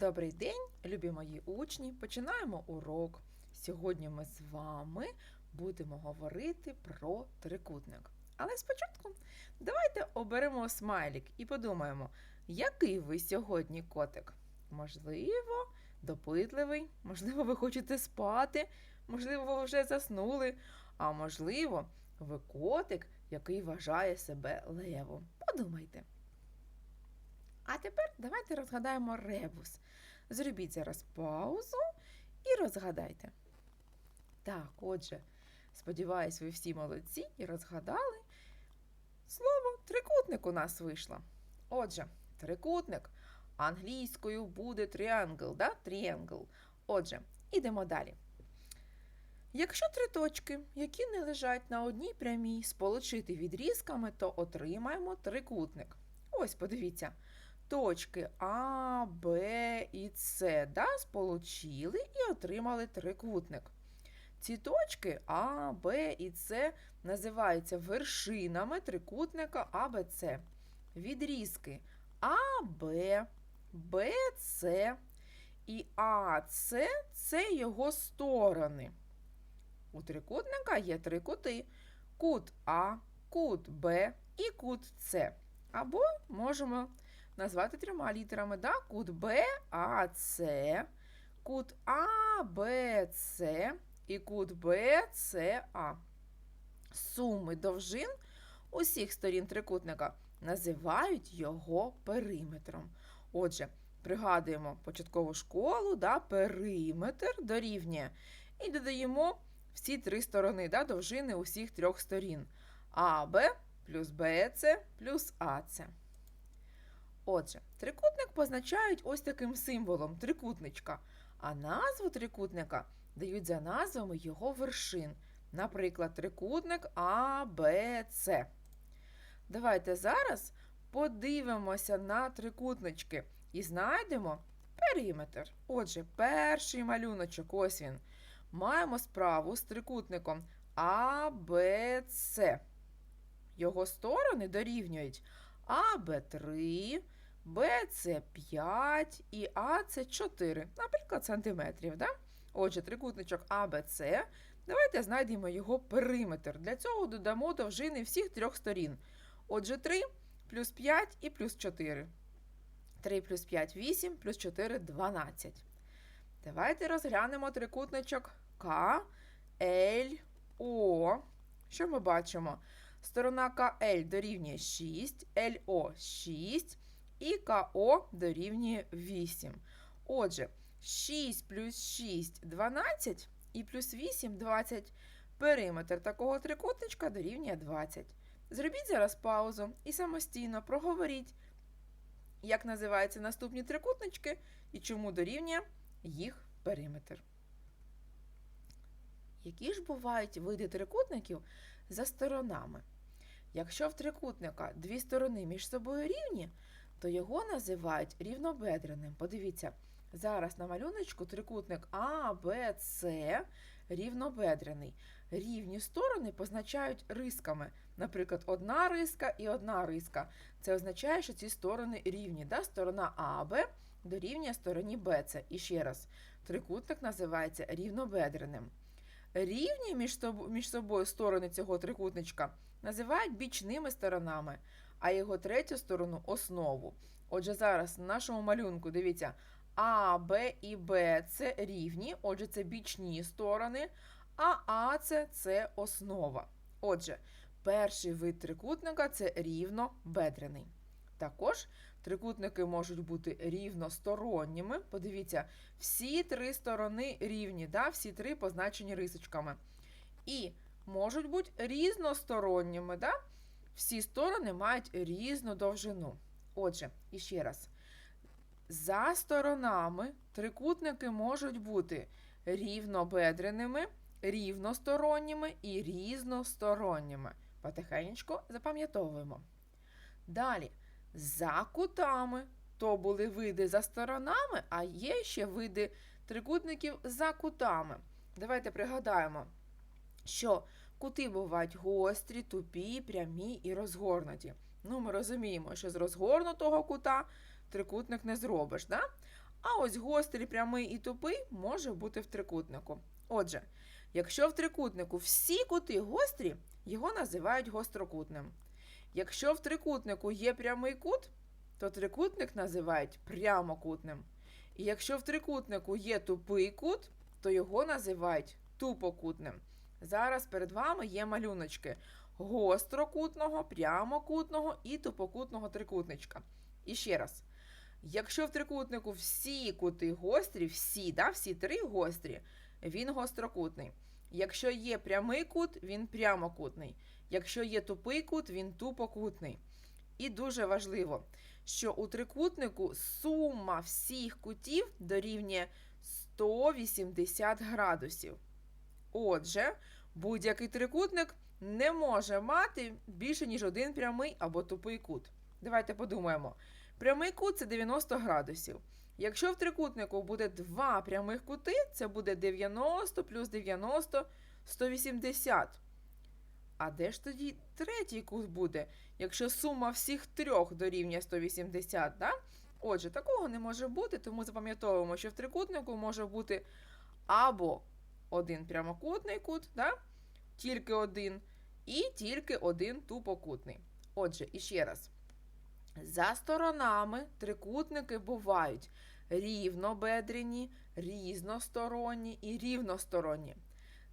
Добрий день, любі мої учні! Починаємо урок. Сьогодні ми з вами будемо говорити про трикутник. Але спочатку давайте оберемо смайлік і подумаємо, який ви сьогодні котик? Можливо, допитливий, можливо, ви хочете спати, можливо, ви вже заснули, а можливо, ви котик, який вважає себе левом. Подумайте. А тепер давайте розгадаємо ребус. Зробіть зараз паузу і розгадайте. Так, отже, сподіваюсь, ви всі молодці і розгадали. Слово трикутник у нас вийшло. Отже, трикутник англійською буде triangle, да? Triangle. Отже, ідемо далі. Якщо три точки, які не лежать на одній прямій, сполучити відрізками, то отримаємо трикутник. Ось, подивіться точки А, Б і С да, сполучили і отримали трикутник. Ці точки А, Б і С називаються вершинами трикутника АБЦ. Відрізки АБ, БЦ і АЦ це його сторони. У трикутника є три кути: кут А, кут Б і кут С. Або можемо назвати трьома літерами. Да? Кут БАЦ, кут АБЦ і кут БЦА. Суми довжин усіх сторін трикутника називають його периметром. Отже, пригадуємо початкову школу, да, периметр дорівнює. І додаємо всі три сторони да, довжини усіх трьох сторін. АБ плюс БЦ плюс АЦ. Отже, трикутник позначають ось таким символом трикутничка, а назву трикутника дають за назвами його вершин. Наприклад, трикутник АБЦ. Давайте зараз подивимося на трикутнички і знайдемо периметр. Отже, перший малюночок, ось він. Маємо справу з трикутником АБЦ. Його сторони дорівнюють АБ3, БЦ5 і АЦ4, наприклад, сантиметрів. Да? Отже, трикутничок АБЦ. Давайте знайдемо його периметр. Для цього додамо довжини всіх трьох сторін. Отже, 3 плюс 5 і плюс 4. 3 плюс 5 8, плюс 4 12. Давайте розглянемо трикутничок К, Л, О. Що ми бачимо? Сторона КЛ дорівнює 6, ЛО 6 і КО дорівнює 8. Отже, 6 плюс 6 12 і плюс 8 20. Периметр такого трикутничка дорівнює 20. Зробіть зараз паузу і самостійно проговоріть, як називаються наступні трикутнички і чому дорівнює їх периметр. Які ж бувають види трикутників за сторонами? Якщо в трикутника дві сторони між собою рівні, то його називають рівнобедреним. Подивіться, зараз на малюночку трикутник А, Б, С рівнобедрений. Рівні сторони позначають рисками. Наприклад, одна риска і одна риска. Це означає, що ці сторони рівні. Да? Сторона АБ дорівнює стороні БЦ. І ще раз, трикутник називається рівнобедреним. Рівні між собою сторони цього трикутничка називають бічними сторонами, а його третю сторону основу. Отже, зараз на нашому малюнку дивіться, А, Б і Б це рівні, отже, це бічні сторони, а А це, це основа. Отже, перший вид трикутника це рівнобедрений. Також трикутники можуть бути рівносторонніми. Подивіться, всі три сторони рівні, да? всі три позначені рисочками. І можуть бути різносторонніми. Да? Всі сторони мають різну довжину. Отже, іще раз. За сторонами трикутники можуть бути рівнобедреними, рівносторонніми і різносторонніми. Потихеньку запам'ятовуємо. Далі, за кутами то були види за сторонами, а є ще види трикутників за кутами. Давайте пригадаємо, що кути бувають гострі, тупі, прямі і розгорнуті. Ну, ми розуміємо, що з розгорнутого кута трикутник не зробиш. Да? А ось гострий, прямий і тупий може бути в трикутнику. Отже, якщо в трикутнику всі кути гострі, його називають гострокутним. Якщо в трикутнику є прямий кут, то трикутник називають прямокутним. І якщо в трикутнику є тупий кут, то його називають тупокутним. Зараз перед вами є малюночки гострокутного, прямокутного і тупокутного трикутничка. І ще раз. Якщо в трикутнику всі кути гострі, всі, да, всі три гострі, він гострокутний. Якщо є прямий кут, він прямокутний. Якщо є тупий кут, він тупокутний. І дуже важливо, що у трикутнику сума всіх кутів дорівнює 180 градусів. Отже, будь-який трикутник не може мати більше, ніж один прямий або тупий кут. Давайте подумаємо. Прямий кут це 90 градусів. Якщо в трикутнику буде два прямих кути, це буде 90 плюс 90 180. А де ж тоді третій кут буде, якщо сума всіх трьох дорівнює 180, да? Отже, такого не може бути, тому запам'ятовуємо, що в трикутнику може бути або один прямокутний кут, да? тільки один, і тільки один тупокутний. Отже, іще раз. За сторонами трикутники бувають рівнобедрені, різносторонні і рівносторонні.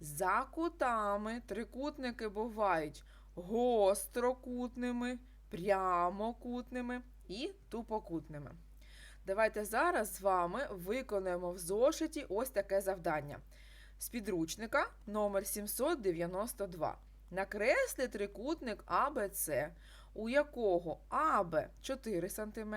За кутами трикутники бувають гострокутними, прямокутними і тупокутними. Давайте зараз з вами виконаємо в зошиті ось таке завдання. З підручника номер 792. Накресли трикутник АБЦ, у якого АБ 4 см,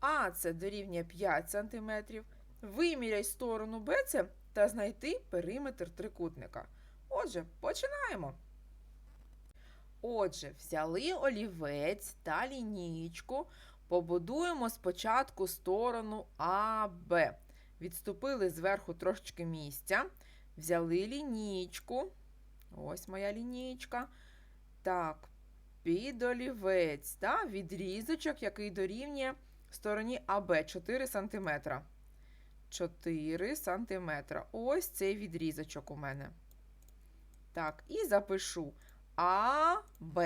АЦ дорівнює 5 см. Виміряй сторону БЦ та знайти периметр трикутника. Отже, починаємо. Отже, взяли олівець та лінійку. Побудуємо спочатку сторону АБ. Відступили зверху трошечки місця. Взяли лінійку. Ось моя лінійка. Так, під олівець. Да? Відрізочок, який дорівнює стороні АБ 4 см. 4 см. Ось цей відрізочок у мене. Так, і запишу АБ.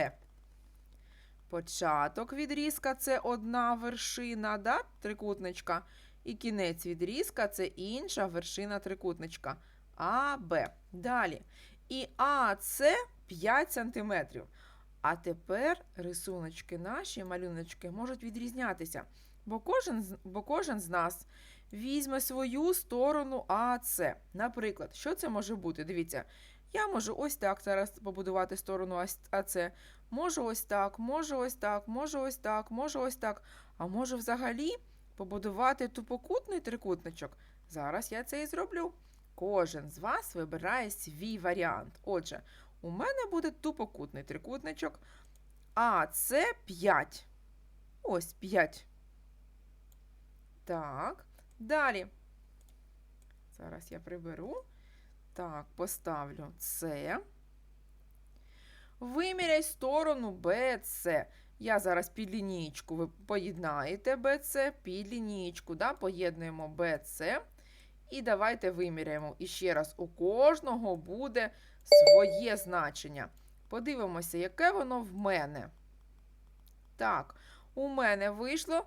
Початок відрізка це одна вершина, да? трикутничка. І кінець відрізка це інша вершина трикутничка. АБ. Далі. І АЦ 5 см. А тепер рисуночки наші, малюночки, можуть відрізнятися, бо кожен, бо кожен з нас візьме свою сторону АЦ. Наприклад, що це може бути? Дивіться, я можу ось так зараз побудувати сторону АС-. Можу ось так, можу ось так, можу ось так, можу ось так. А можу взагалі побудувати тупокутний трикутничок. Зараз я це і зроблю. Кожен з вас вибирає свій варіант. Отже, у мене буде тупокутний трикутничок, а це 5. Ось 5. Так, далі. Зараз я приберу. Так, поставлю це. Виміряй сторону BC. Я зараз під лінійку ви поєднаєте BC, під лінійку, да, поєднуємо BC. І давайте виміряємо. І ще раз, у кожного буде своє значення. Подивимося, яке воно в мене. Так, у мене вийшло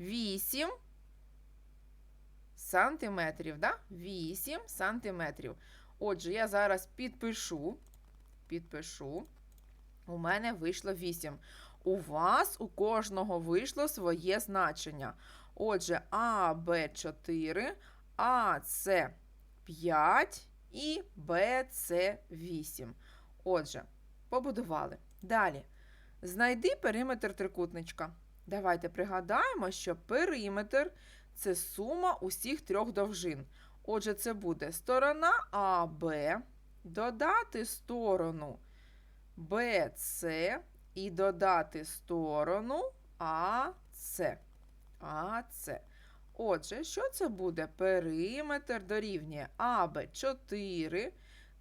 8 сантиметрів. Да? 8 сантиметрів. Отже, я зараз підпишу. Підпишу. У мене вийшло 8. У вас у кожного вийшло своє значення. Отже, А, Б 4, А, С 5 і Б, С 8. Отже, побудували. Далі. Знайди периметр трикутничка. Давайте пригадаємо, що периметр це сума усіх трьох довжин. Отже, це буде сторона АБ, додати сторону БС і додати сторону АС. АС. Отже, що це буде? Периметр дорівнює АБ 4,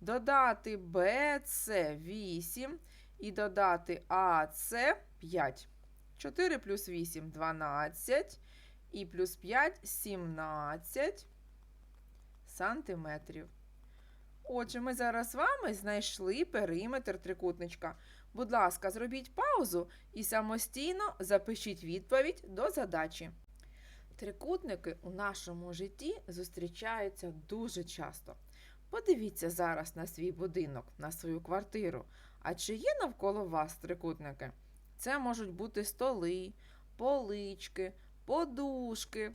додати БС 8 і додати АС 5. 4 плюс 8 12. і плюс 5 17 сантиметрів. Отже, ми зараз з вами знайшли периметр трикутничка. Будь ласка, зробіть паузу і самостійно запишіть відповідь до задачі. Трикутники у нашому житті зустрічаються дуже часто. Подивіться зараз на свій будинок, на свою квартиру. А чи є навколо вас трикутники? Це можуть бути столи, полички, подушки.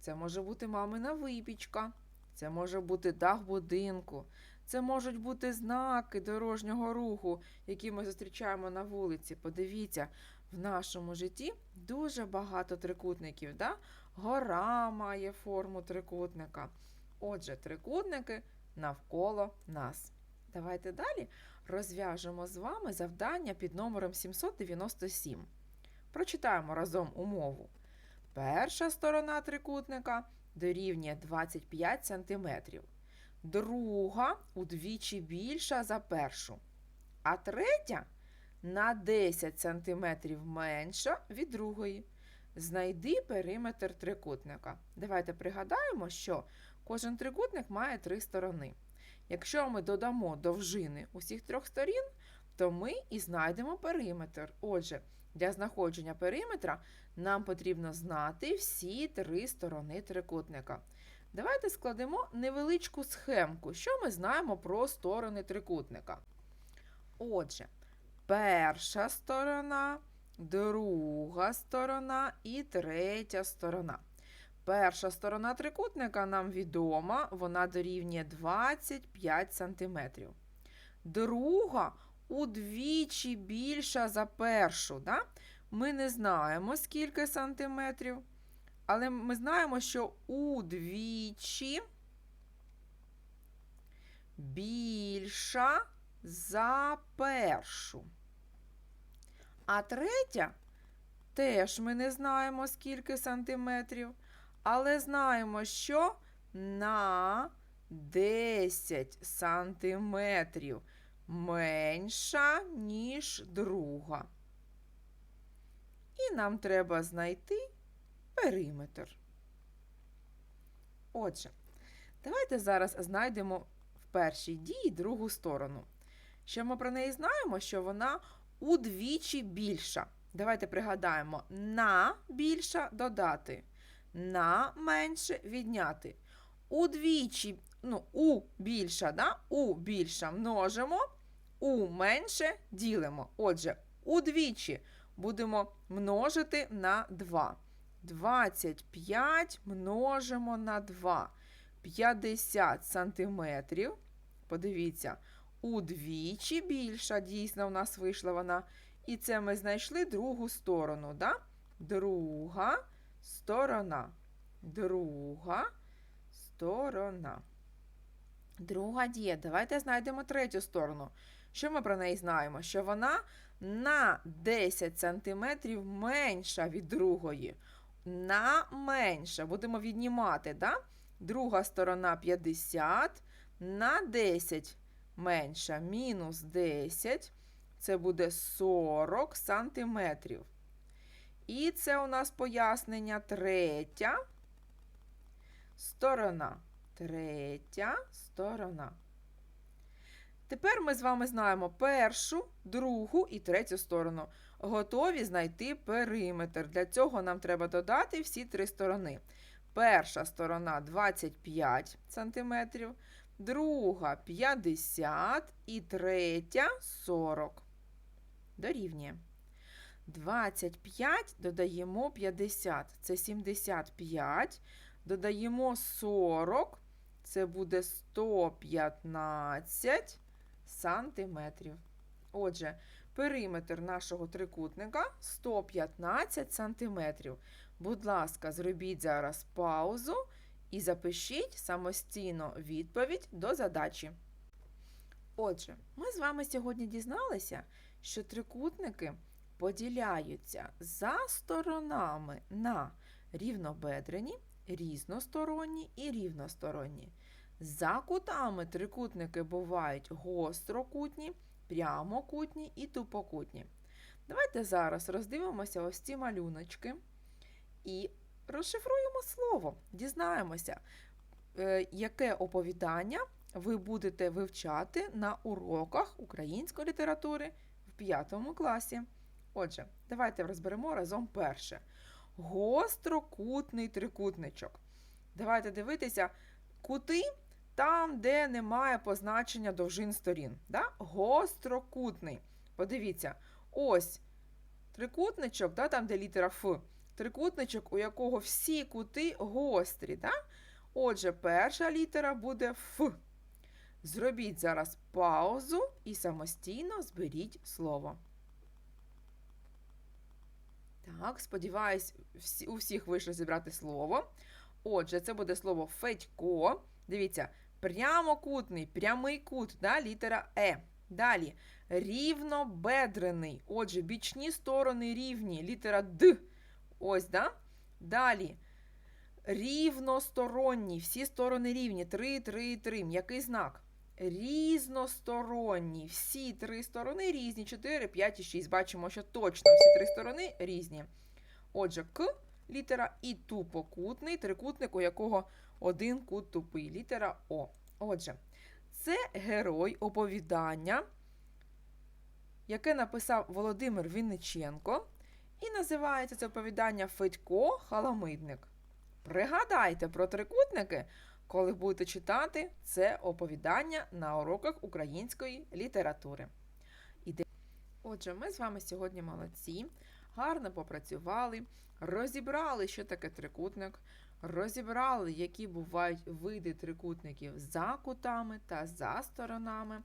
Це може бути мамина випічка. Це може бути дах будинку. Це можуть бути знаки дорожнього руху, які ми зустрічаємо на вулиці. Подивіться, в нашому житті дуже багато трикутників. Да? Гора має форму трикутника. Отже, трикутники навколо нас. Давайте далі розв'яжемо з вами завдання під номером 797. Прочитаємо разом умову. Перша сторона трикутника дорівнює 25 см, друга удвічі більша за першу, а третя на 10 см менша від другої. Знайди периметр трикутника. Давайте пригадаємо, що кожен трикутник має три сторони. Якщо ми додамо довжини усіх трьох сторін, то ми і знайдемо периметр. Отже, для знаходження периметра нам потрібно знати всі три сторони трикутника. Давайте складемо невеличку схемку, що ми знаємо про сторони трикутника. Отже, перша сторона, друга сторона і третя сторона. Перша сторона трикутника нам відома, вона дорівнює 25 см. Друга удвічі більша за першу. Да? Ми не знаємо, скільки сантиметрів, але ми знаємо, що удвічі більша за першу. А третя теж ми не знаємо, скільки сантиметрів, але знаємо, що на 10 сантиметрів менша, ніж друга. І нам треба знайти периметр. Отже, давайте зараз знайдемо в першій дії другу сторону. Що ми про неї знаємо, що вона удвічі більша. Давайте пригадаємо, на більша додати, на менше відняти. Удвічі, ну, у більша, да? у більша множимо, у менше ділимо. Отже, удвічі будемо множити на 2. 25 множимо на 2. 50 сантиметрів. Подивіться, удвічі більша, дійсно, в нас вийшла вона. І це ми знайшли другу сторону. Да? Друга сторона. Друга сторона. Друга дія. Давайте знайдемо третю сторону. Що ми про неї знаємо? Що вона на 10 см менша від другої. На менша. Будемо віднімати, да? Друга сторона 50 на 10 менша. Мінус 10. Це буде 40 сантиметрів. І це у нас пояснення третя сторона. Третя сторона. Тепер ми з вами знаємо першу, другу і третю сторону. Готові знайти периметр. Для цього нам треба додати всі три сторони. Перша сторона 25 см, друга 50 і третя 40. Дорівнює. 25 додаємо 50, це 75. Додаємо 40, це буде 115 сантиметрів. Отже, периметр нашого трикутника 115 сантиметрів. Будь ласка, зробіть зараз паузу і запишіть самостійно відповідь до задачі. Отже, ми з вами сьогодні дізналися, що трикутники поділяються за сторонами на рівнобедрені, різносторонні і рівносторонні. За кутами трикутники бувають гострокутні, прямокутні і тупокутні. Давайте зараз роздивимося ось ці малюночки і розшифруємо слово, дізнаємося, е, яке оповідання ви будете вивчати на уроках української літератури в 5 класі. Отже, давайте розберемо разом перше. Гострокутний трикутничок. Давайте дивитися кути там, де немає позначення довжин сторін. Да? Гострокутний. Подивіться, ось трикутничок, да, там, де літера Ф. Трикутничок, у якого всі кути гострі. Да? Отже, перша літера буде Ф. Зробіть зараз паузу і самостійно зберіть слово. Так, сподіваюсь, всі, у всіх вийшло зібрати слово. Отже, це буде слово Федько. Дивіться, прямокутний, прямий кут, да, літера Е. Далі рівнобедрений. Отже, бічні сторони рівні, літера Д. Ось, да? Далі. Рівносторонній, всі сторони рівні. 3, 3, 3. М'який знак. Різносторонні. Всі три сторони різні. 4, 5 і 6. Бачимо, що точно всі три сторони різні. Отже, К літера і тупокутний, трикутник, у якого один кут тупий. Літера О. Отже, це герой оповідання, яке написав Володимир Вінниченко. І називається це оповідання Федько Халамидник. Пригадайте про трикутники, коли будете читати це оповідання на уроках української літератури. Отже, ми з вами сьогодні молодці, гарно попрацювали, розібрали, що таке трикутник, розібрали, які бувають види трикутників за кутами та за сторонами.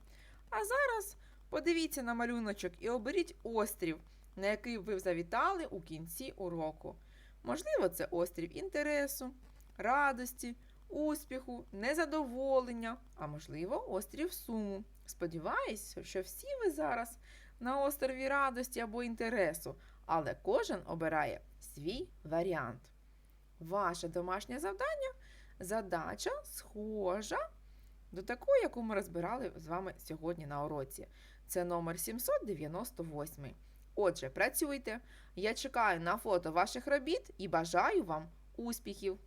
А зараз подивіться на малюночок і оберіть острів, на який ви завітали у кінці уроку. Можливо, це острів інтересу, радості, успіху, незадоволення, а можливо, острів суму. Сподіваюсь, що всі ви зараз на острові радості або інтересу, але кожен обирає свій варіант. Ваше домашнє завдання задача схожа до такої, яку ми розбирали з вами сьогодні на уроці. Це номер 798. Отже, працюйте. Я чекаю на фото ваших робіт і бажаю вам успіхів!